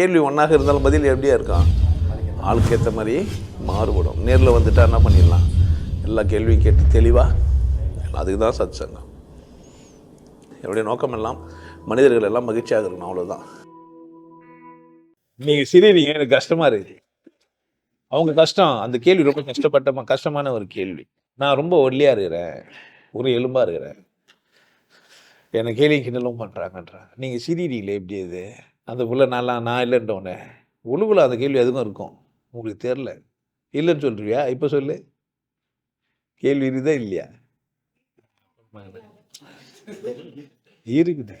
கேள்வி ஒன்றாக இருந்தாலும் பதில் எப்படியா இருக்கான் ஆளுக்கு ஏற்ற மாதிரி மாறுபடும். நேரில் வந்துட்டா என்ன பண்ணிடலாம்? எல்லா கேள்வியும் கேட்டு தெளிவாக அதுக்கு தான் சத் சங்கம் என்னுடைய நோக்கம் எல்லாம் மனிதர்கள் எல்லாம் மகிழ்ச்சியாக இருக்கணும் அவ்வளோதான் நீங்கள் சிரிறீங்க எனக்கு கஷ்டமாக இருக்கு. அவங்க கஷ்டம் அந்த கேள்வி ரொம்ப கஷ்டப்பட்ட கஷ்டமான ஒரு கேள்வி. நான் ரொம்ப ஒல்லியாக இருக்கிறேன். ஒரு எலும்பாக இருக்கிறேன். என்னை கேள்வி கிண்டலும் பண்ணுறாங்கன்றாங்க நீங்கள் சிரிறீங்களே எப்படி இது? அந்த பிள்ளை நல்லா நான் இல்லைன்றவனே உழுவில் அந்த கேள்வி எதுவும் இருக்கும்? உங்களுக்கு தெரில இல்லைன்னு சொல்றியா? இப்போ சொல்லு. கேள்வி இருக்குதா இல்லையா? இருக்குது.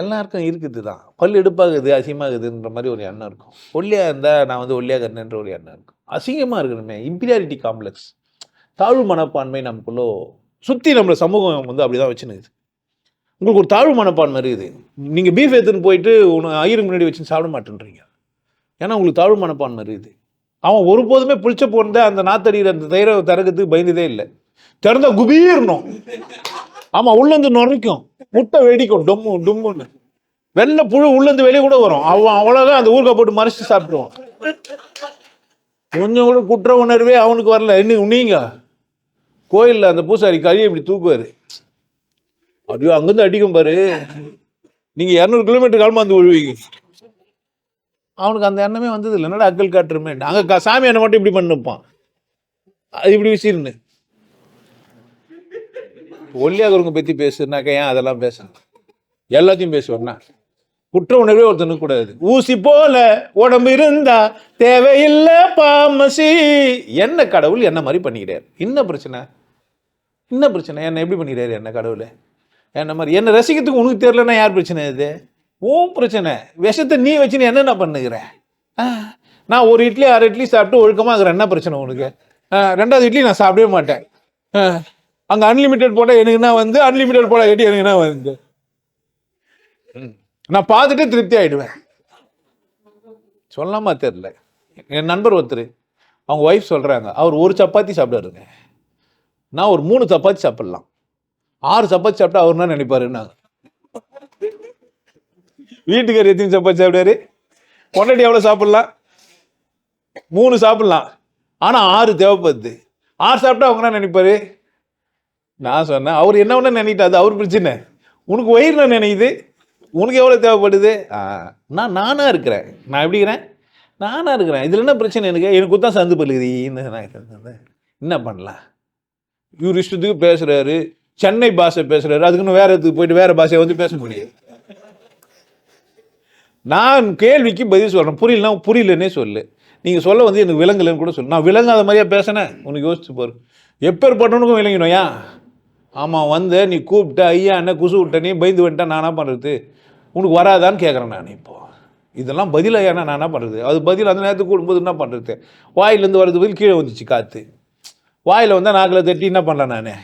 எல்லாருக்கும் இருக்குது தான். பல் எடுப்பாகுது அசிங்கமாகுதுன்ற மாதிரி ஒரு எண்ணம் இருக்கும். ஒல்லியாக இருந்தால் நான் வந்து ஒல்லியாக இருந்தேன்ற ஒரு எண்ணம் இருக்கும். அசிங்கமாக இருக்கணுமே. இம்பீரியாரிட்டி காம்ப்ளெக்ஸ் தாழ்வு மனப்பான்மை நமக்குள்ளோ சுற்றி நம்மளை சமூகம் வந்து அப்படி தான் வச்சுனுக்குது. உங்களுக்கு ஒரு தாழ்வு மனப்பான்மை இருக்குது. நீங்கள் பீஃப் எடுத்துன்னு போயிட்டு உன ஐயருக்கு முன்னாடி வச்சு சாப்பிட மாட்டேன்றீங்க. ஏன்னா உங்களுக்கு தாழ்வு மனப்பான்மை இருக்குது. அவன் ஒருபோதுமே புளிச்ச போன அந்த நாத்தடியில் அந்த தயிரை திறக்கிறதுக்கு பயந்ததே இல்லை. திறந்தா குபீர்ணும் ஆமாம் உள்ளேருந்து நுரைக்கும். முட்டை வெடிக்கும். டொம்மு டொம்முன்னு. வெள்ளை புழு உள்ளேருந்து வெளியே கூட வரும். அவன் அவ்வளோதான் அந்த ஊருக்கா போட்டு மறைச்சு சாப்பிடுவான் கொஞ்சம் கூட குற்ற உணர்வே அவனுக்கு வரல. என்ன நீங்க? கோயிலில் அந்த பூசாரி கழியை இப்படி தூக்குவார். அப்படியோ அங்கேருந்து அடிக்கும் பாரு. நீங்கள் இரநூறு கிலோமீட்டர் காலமாக வந்து விழுவீங்க அவனுக்கு அந்த எண்ணமே வந்தது இல்லை. என்னடா அக்கல் காட்டுருமே நாங்கள் சாமி என்ன மட்டும் இப்படி பண்ணிப்பான் அது இப்படி விசிறுன்னு. ஒல்லியாகிறவங்க பற்றி பேசுனாக்கா ஏன் அதெல்லாம் பேசணும்? எல்லாத்தையும் பேசுவேன்னா குற்ற உணர்வே ஒருத்தனுக்கு கூடாது. ஊசி போல உடம்பு இருந்தா தேவையில்லை பாமசி என்ன கடவுள் என்ன மாதிரி பண்ணிக்கிறார்? என்ன பிரச்சனை? என்ன பிரச்சனை? என்ன எப்படி பண்ணிக்கிறாரு என்ன கடவுள்? என்ன மாதிரி என்னை ரசிக்கிறதுக்கு உனக்கு தெரிலன்னா யார் பிரச்சனை இது? உன் பிரச்சனை. விஷத்தை நீ வச்சு நீ என்னென்ன பண்ணுகிற? ஆ, நான் ஒரு இட்லி அரை இட்லி சாப்பிட்டு ஒழுக்கமாக இருக்கிறேன் என்ன பிரச்சனை உனக்கு? ஆ, ரெண்டாவது இட்லி நான் சாப்பிடவே மாட்டேன். ஆ, அங்கே அன்லிமிட்டெட் போட எனக்கு என்ன வந்து? அன்லிமிட்டெட் போட இட்லி எனக்கு என்ன வந்து? ம். நான் பார்த்துட்டு திருப்தி ஆகிடுவேன் சொல்லாமா தெரில என் நண்பர் ஒருத்தர் அவங்க ஒய்ஃப் சொல்கிறாங்க அவர் ஒரு சப்பாத்தி சாப்பிடாருங்க நான் ஒரு மூணு சப்பாத்தி சாப்பிட்லாம். ஆறு சப்பாத்தி சாப்பிட்டா அவர் என்ன நினைப்பாருன்னாங்க. வீட்டுக்கார் எத்தனை சப்பாத்தி சாப்பிடாரு கொண்டாடி எவ்வளோ சாப்பிட்லாம்? மூணு சாப்பிட்லாம். ஆனால் ஆறு தேவைப்படுது. ஆறு சாப்பிட்டா அவங்க என்ன நினைப்பாரு? நான் சொன்னேன் அவர் என்ன ஒன்று நினைக்கிட்டாது அவர் பிரச்சனை. உனக்கு வயிறு என்ன நினைக்குது? உனக்கு எவ்வளோ தேவைப்படுது? ஆ, நான் நானாக இருக்கிறேன். நான் எப்படி இருக்கிறேன்? நானாக இருக்கிறேன். இதில் என்ன பிரச்சனை எனக்கு? எனக்கு தான் சந்து பல்லுகுது. என்ன பண்ணலாம்? இவர் இஷ்டத்துக்கு பேசுகிறாரு சென்னை பாஷை பேசுகிறாரு அதுக்குன்னு வேற இடத்துக்கு போயிட்டு வேற பாஷையை வந்து பேச முடியாது. நான் கேள்விக்கு பதில் சொல்கிறேன் புரியலனா புரியலன்னே சொல்லு. நீங்கள் சொல்ல வந்து எனக்கு விளங்கலைன்னு கூட சொல்லு. நான் விலங்காத மாதிரியா பேசினேன்? உனக்கு யோசிச்சு பாரு. எப்பேற்பட்டவனுக்கும் விளங்கிடும். ஏன் ஆமாம் வந்த நீ கூப்பிட்ட ஐயா என்ன குசு விட்ட நீ பயந்து வந்துட்டா நான் என்ன பண்ணுறது உனக்கு வராதான்னு கேட்குறேன் நான் இப்போ. இதெல்லாம் பதில் ஐயாண்ணா நான் என்ன பண்ணுறது அது பதில் அந்த நேரத்துக்கு கூடும்போது என்ன பண்ணுறது வாயிலேருந்து வர்றது பதில் கீழே வந்துச்சு காற்று வாயில் வந்தால் நாக்கில் தட்டி என்ன பண்ணலாம் நான்?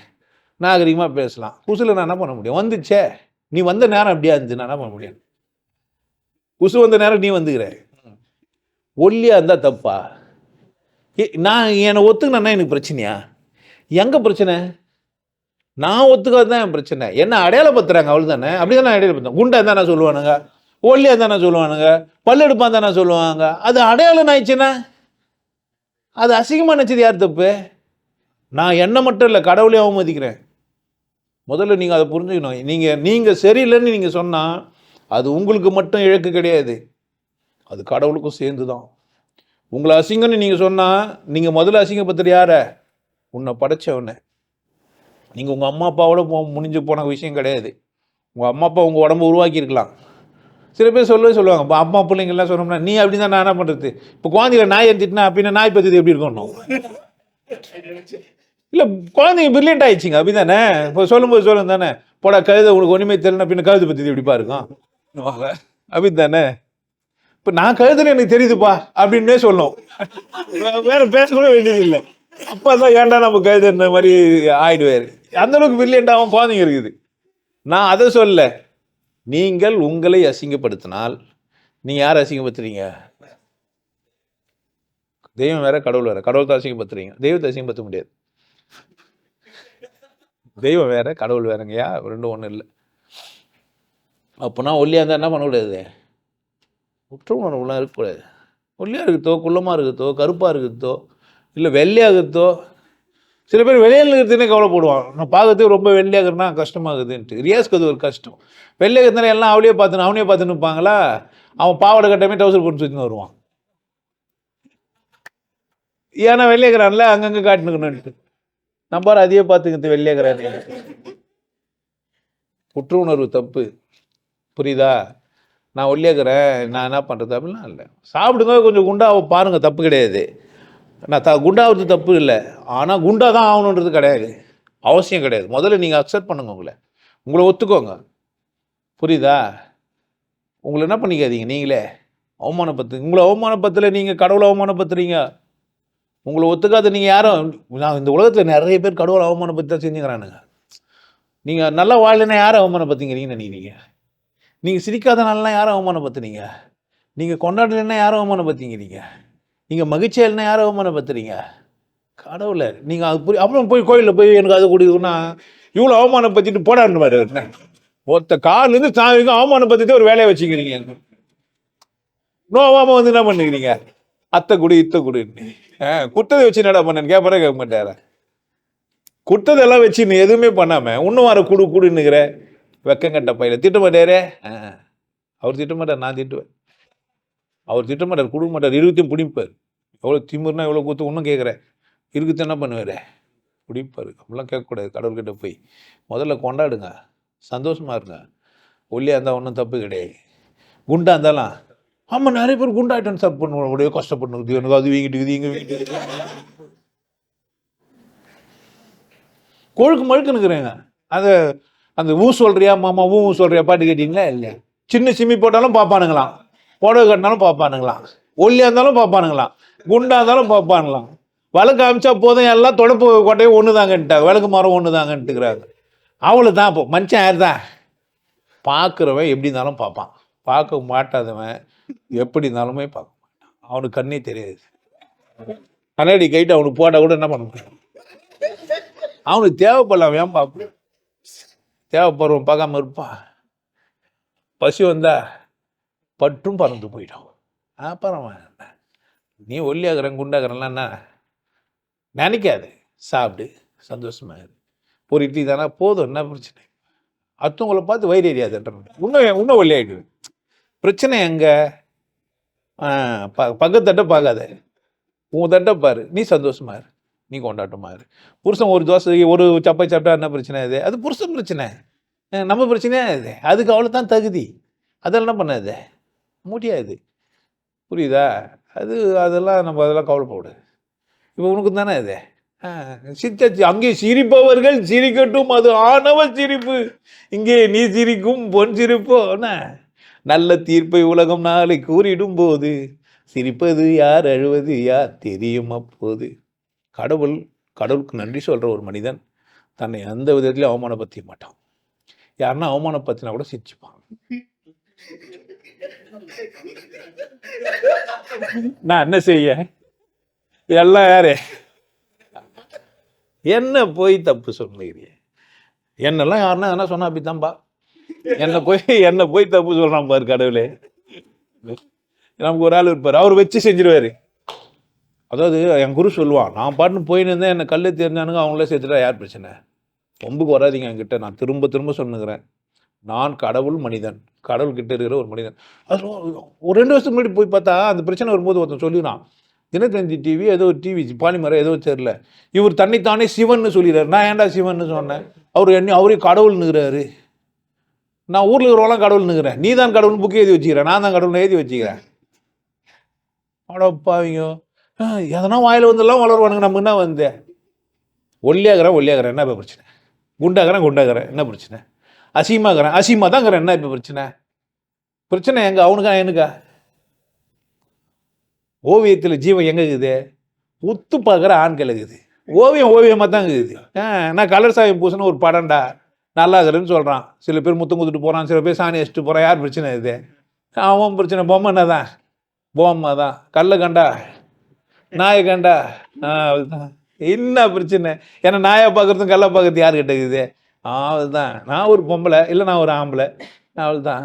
நாகரிகமாக பேசலாம். குசுல நான் என்ன பண்ண முடியும்? வந்துச்சே. நீ வந்த நேரம் அப்படியே இருந்துச்சு? நான் என்ன பண்ண முடியும்? குசு வந்த நேரம் நீ வந்துக்கிற. ஒல்லியாக இருந்தால் தப்பா? ஏ நான் என்னை ஒத்துக்கினா எனக்கு பிரச்சனையா? எங்கே பிரச்சனை? நான் ஒத்துக்காது தான் என் பிரச்சனை. என்ன அடையாளப்படுத்துறாங்க அவ்வளோ தானே அப்படி தானே அடையாளப்படுத்தும் குண்டா தானே சொல்லுவானுங்க? ஒல்லியாக தானே சொல்லுவானுங்க? பல்லெடுப்பான் தானே சொல்லுவாங்க? அது அடையாளம் ஆயிடுச்சுன்னா? அது அசிங்கமாக நினச்சது யார் தப்பு? நான் என்ன மட்டும் இல்லை கடவுளையும் அவமதிக்கிறேன். முதல்ல நீங்கள் அதை புரிஞ்சுக்கணும். நீங்கள் நீங்கள் சரியில்லைன்னு நீங்கள் சொன்னால் அது உங்களுக்கு மட்டும் இழக்கு கிடையாது. அது கடவுளுக்கும் சேர்ந்து தான் உங்களை அசிங்கம்னு நீங்கள் சொன்னால் நீங்கள் முதல்ல அசிங்கப்படுத்துற யார? உன்னை படைச்சவனை. நீங்கள் உங்கள் அம்மா அப்பாவோட போ முடிஞ்சு போன விஷயம் கிடையாது. உங்கள் அம்மா அப்பா உங்கள் உடம்பு உருவாக்கியிருக்கலாம். சில பேர் சொல்லவே சொல்லுவாங்க இப்போ அம்மா பிள்ளைங்கள்லாம் சொன்னோம்னா நீ அப்படி தான் நான் என்ன பண்ணுறது இப்போ குழந்தைகளை நாய் எடுத்துட்டுனா அப்படின்னா நாய் பற்றி எப்படி இருக்கணும் இல்லை குழந்தைங்க பிரில்லியன்ட் ஆயிடுச்சிங்க அப்படி தானே இப்போ சொல்லும்போது சொல்லுங்க தானே. போடா கழுத உனக்கு ஒன்றுமே தெரியல பின்ன கழுது பற்றி எப்படி பாருங்க? அப்படி தானே இப்போ நான் கழுதுன்னு எனக்கு தெரியுதுப்பா அப்படின்னே சொல்லும் வே- வேற பேசக்கூட வேண்டியது இல்லை அப்பா தான் ஏன்டா நம்ம கழுதுன்ற மாதிரி ஆயிடுவார். அந்த அளவுக்கு பிரில்லியண்டாகவும் குழந்தைங்க இருக்குது. நான் அதை சொல்ல நீங்கள் உங்களை அசிங்கப்படுத்தினால் நீங்கள் யாரை அசிங்கப்படுத்துறீங்க? தெய்வம் வேற கடவுள் வேற. கடவுள் தான் அசிங்கப்படுத்துறீங்க. தெய்வத்தை அசிங்கப்படுத்த முடியாது. தெய்வம் வேறு கடவுள் வேறங்கய்யா ரெண்டும் ஒன்றும் இல்லை. அப்போனா ஒல்லியாக இருந்தால் என்ன பண்ணக்கூடாது குற்ற உணர்வுலாம் இருக்கக்கூடாது ஒல்லியாக இருக்குதோ குள்ளமாக இருக்குதோ கருப்பாக இருக்குதோ இல்லை வெள்ளையாக இருக்குதோ சில பேர் வெளியில் இருக்கிறதுனே கவலைப்படுவான் நான் பார்க்கறதுக்கு ரொம்ப வெள்ளையாக இருக்கிறனா கஷ்டமாகுதுன்ட்டு ரியாஸ்க்கு அது ஒரு கஷ்டம். வெள்ளையாக இருந்தாலும் எல்லாம் அவளையே பார்த்துன்னு அவனே பார்த்துன்னு இருப்பாங்களா? அவன் பாவாடை கட்டமே டவுசர் போட்டு சுற்றின்னு வருவான். ஏன்னா வெள்ளையக்கிறான்ல அங்கங்கே காட்டினுக்கணுன்ட்டு நம்பார் அதையே பார்த்துக்கிறது வெளியேகிறாரு குற்ற உணர்வு தப்பு. புரியுதா? நான் ஒல்லியாக்குறேன் நான் என்ன பண்ணுறது அப்படிலாம் இல்லை. சாப்பிடுங்க கொஞ்சம் குண்டாக பாருங்கள் தப்பு கிடையாது. நான் த குண்டாவது தப்பு இல்லை. ஆனால் குண்டாக தான் ஆகணுன்றது கிடையாது. அவசியம் கிடையாது. முதல்ல நீங்கள் அக்செப்ட் பண்ணுங்க உங்களை. உங்களை ஒத்துக்கோங்க. புரியுதா? உங்களை என்ன பண்ணிக்காதீங்க? நீங்களே. அவமானப்பத்து உங்களை அவமானப்படுத்தலை நீங்கள் கடவுளை அவமானப்படுத்துறீங்க. உங்களை ஒத்துக்காத நீங்கள் யாரும் நான் இந்த உலகத்தில் நிறைய பேர் கடவுளை அவமானப்பத்தி தான் செஞ்சுக்கிறானுங்க நீங்கள் நல்லா வாழலைன்னா யாரை அவமானப்படுத்திங்கிறீங்கன்னு நினைக்கிறீங்க? நீங்கள் சிரிக்காத நாள்லாம் யாரை அவமானப்படுத்துனீங்க நீங்கள் கொண்டாடலைன்னா யாரை அவமானப்படுத்திங்கிறீங்க நீங்கள் மகிழ்ச்சியாக இல்லைன்னா யாரை அவமானப்படுத்துறீங்க? கடவுளை நீங்கள் அது புரிய அப்புறம் போய் கோயிலில் போய் எனக்கு அது கொடுக்குன்னா இவ்வளோ அவமானப்படுத்திட்டு போடான்னு பாரு. ஒருத்த கார்லேருந்து சாமிக்கு அவமானப்படுத்திட்டு ஒரு வேலையை வச்சுக்கிறீங்க. நோவாமல் வந்து என்ன பண்ணுக்கிறீங்க அத்தை குடி இத்த குடின்னு. குட்டதை வச்சு என்னடா பண்ணேன்னு கேட்பறே கேட்க மாட்டாரா? குட்டதெல்லாம் வச்சு நீ எதுவுமே பண்ணாமல் இன்னும் வர குடு குடுன்னுக்கிற வெக்கங்கட்ட பையில. திட்ட மாட்டாரே? ஆ, அவர் திட்ட மாட்டார் நான் திட்டுவேன். அவர் திட்ட மாட்டார் கொடுக்க மாட்டார் இருபத்தையும் பிடிப்பார். எவ்வளோ திமிர்னா எவ்வளோ கூத்து இன்னும் கேட்குறேன் இருக்குது என்ன பண்ணுவார்? பிடிப்பார். அப்படிலாம் கேட்கக்கூடாது கடவுள்கிட்ட போய். முதல்ல கொண்டாடுங்க. சந்தோஷமா இருங்க. ஒல்லியாக இருந்தால் ஒன்றும் தப்பு கிடையாது. குண்டா இருந்தாலும் ஆமாம் நிறைய பேர் குண்டாயிட்டேன்னு சார் பண்ணுவோம் அப்படியே கஷ்டப்பட்டு எனக்கு அது வீங்கிட்டு இங்கே வீங்கிட்டு கொழுக்கு மழுக்குன்னுக்குறேங்க அது அந்த ஊ சொல்றியா மாமா ஊ ஊ சொல்றியா பாட்டு கேட்டீங்களா? இல்லையா? சின்ன சிம்மி போட்டாலும் பார்ப்பானுங்களாம். புடவை கட்டினாலும் பார்ப்பானுங்களாம். ஒல்லியாக இருந்தாலும் பார்ப்பானுங்களாம். குண்டா இருந்தாலும் பார்ப்பானுங்களாம். வழக்கு அமிச்சா போதும் எல்லாம் தொடப்பு கொட்டையும் ஒன்று தாங்கன்ட்டாங்க விளக்கு மரம் ஒன்று தாங்கன்ட்டுக்கிறாங்க அவளு தான் இப்போ மனுஷன் யார் தான் பார்க்குறவன் எப்படி இருந்தாலும் பார்ப்பான். பார்க்க மாட்டாதவன். எப்படி இருந்தாலுமே பார்க்க மாட்டான். அவனுக்கு கண்ணே தெரியாது. கண்ணாடி கைட்டு அவனுக்கு போட்டால் கூட என்ன பண்ண முடியும்? அவனுக்கு தேவைப்படலாம் ஏன் பார்ப்போம் தேவைப்படுறவன் பார்க்காம இருப்பான் பசி வந்தா பற்றும் பறந்து போயிடும். அப்புறம் நீ ஒல்லியாகிறன் குண்டாகிறேன்லாம் நினைக்காது. சாப்பிடு. சந்தோஷமாக இரு. ஒரு இட்லி தானே? போதும். என்ன பிரச்சனை? அடுத்தவங்கள பார்த்து வயிறு எரியாதுன்ற இன்னும் இன்னும் ஒல்லியாகிடுவேன் பிரச்சனை எங்கே? ஆ, ப பக்கத்தட்ட பார்க்காத. உன் தட்டை பாரு. நீ சந்தோஷமா இரு. நீ கொண்டாட்டமா இரு. புருஷன் ஒரு தோசை ஒரு சப்பாத்தி சாப்பிட்டா என்ன பிரச்சனை இது? அது புருஷன் பிரச்சனை. நம்ம பிரச்சனையாக இது? அதுக்கு அவ்வளோ தான் தகுதி. அதெல்லாம் என்ன பண்ணாது? முடியாது புரியுதா? அது அதெல்லாம் நம்ம அதெல்லாம் கவலைப்படாது இப்போ உனக்கு தானே இது? சித்த அங்கே சிரிப்பவர்கள் சிரிக்கட்டும். அது ஆணவ சிரிப்பு. இங்கே நீ சிரிக்கும் பொன் சிரிப்போ? என்ன? நல்ல தீர்ப்பை உலகம் நாளை கூறிடும் போது சிரிப்பது யார் அழுவது யார் தெரியும் அப்போது. கடவுள் கடவுளுக்கு நன்றி சொல்கிற ஒரு மனிதன் தன்னை எந்த விதத்துலையும் அவமானப்படுத்த மாட்டான். யாருன்னா அவமானப்படுத்தினா கூட சிரிச்சுப்பான். நான் என்ன செய்ய? எல்லாம் யாரு? என்ன போய் தப்பு சொல்லுகிறீங்க? என்னெல்லாம் யாருன்னா என்ன சொன்னா அப்படித்தான்பா? என்ன போய் என்ன போய் தப்பு சொல்றான் பாரு கடவுளே. நமக்கு ஒரு ஆள் இருப்பார். அவர் வச்சு செஞ்சிருவாரு. அதாவது என் குரு சொல்லுவான் நான் பாட்டுன்னு போயின்னு இருந்தேன் என்னை கல்லு தெரிஞ்சானுங்க அவங்களே சேர்த்துட்டா யார் பிரச்சனை? ஒம்புக்கு வராதீங்க என்கிட்ட. நான் திரும்ப திரும்ப சொன்னுக்கிறேன் நான் கடவுள் மனிதன். கடவுள் கிட்ட இருக்கிற ஒரு மனிதன். அது ஒரு ரெண்டு வருஷத்துக்கு முன்னாடி போய் பார்த்தா அந்த பிரச்சனை வரும்போது ஒருத்தன் சொல்லிடுறான். தினத்தந்தி டிவி ஏதோ ஒரு டிவி பாலிமரம் ஏதோ தெரில இவர் தன்னைத்தானே சிவன்னு சொல்லிடுறாரு. நான் ஏன்டா சிவன்னு சொன்னேன்? அவர் என்ன அவரே கடவுள்னுங்கிறாரு நான் ஊரில் இருக்கிறவங்களாம் கடவுள்னுங்கிறேன் நீ தான் கடவுள் புக்கு எழுதி வச்சுக்கிறேன். நான் தான் கடவுள்னு எழுதி வச்சுக்கிறேன். அடப்பாவிங்க எதனா வாயில் வந்தெல்லாம் வளருவானுங்க. நமக்கு என்ன வந்து? ஒல்லியாகிறேன் ஒல்லியாகிறேன். என்ன இப்போ பிரச்சனை? குண்டாகிறேன் குண்டாகிறேன். என்ன பிரச்சனை? அசிமாகிறேன் அசிமா தாங்கிறேன் என்ன இப்போ பிரச்சனை? பிரச்சனை எங்க? அவனுக்கா எனக்கா? ஓவியத்தில் ஜீவன் எங்கே இருக்குது? உத்து பார்க்குற ஆண்கள் இருக்குது. ஓவியம் ஓவியமாக தான் இருக்குது. ஆ, நான் கலர் சாயம் பூசணும் ஒரு படம்டா. நல்லா இருக்குதுன்னு சொல்கிறான் சில பேர் முத்தம் குத்துட்டு போகிறான் சில பேர் சாணி வச்சுட்டு போகிறான் யார் பிரச்சனை இது? அவன் பிரச்சனை. பொம்மை என்ன தான்? பொம்மை தான். கல்லை கண்டா? நாயை கண்டா? அதுதான். என்ன பிரச்சனை? ஏன்னா நாயை பார்க்குறதும் கல்லை பார்க்குறது யார் கிட்ட இருக்குது? ஆ, அதுதான். நான் ஒரு பொம்பளை இல்லை நான் ஒரு ஆம்பளை. அவ்வளோதான்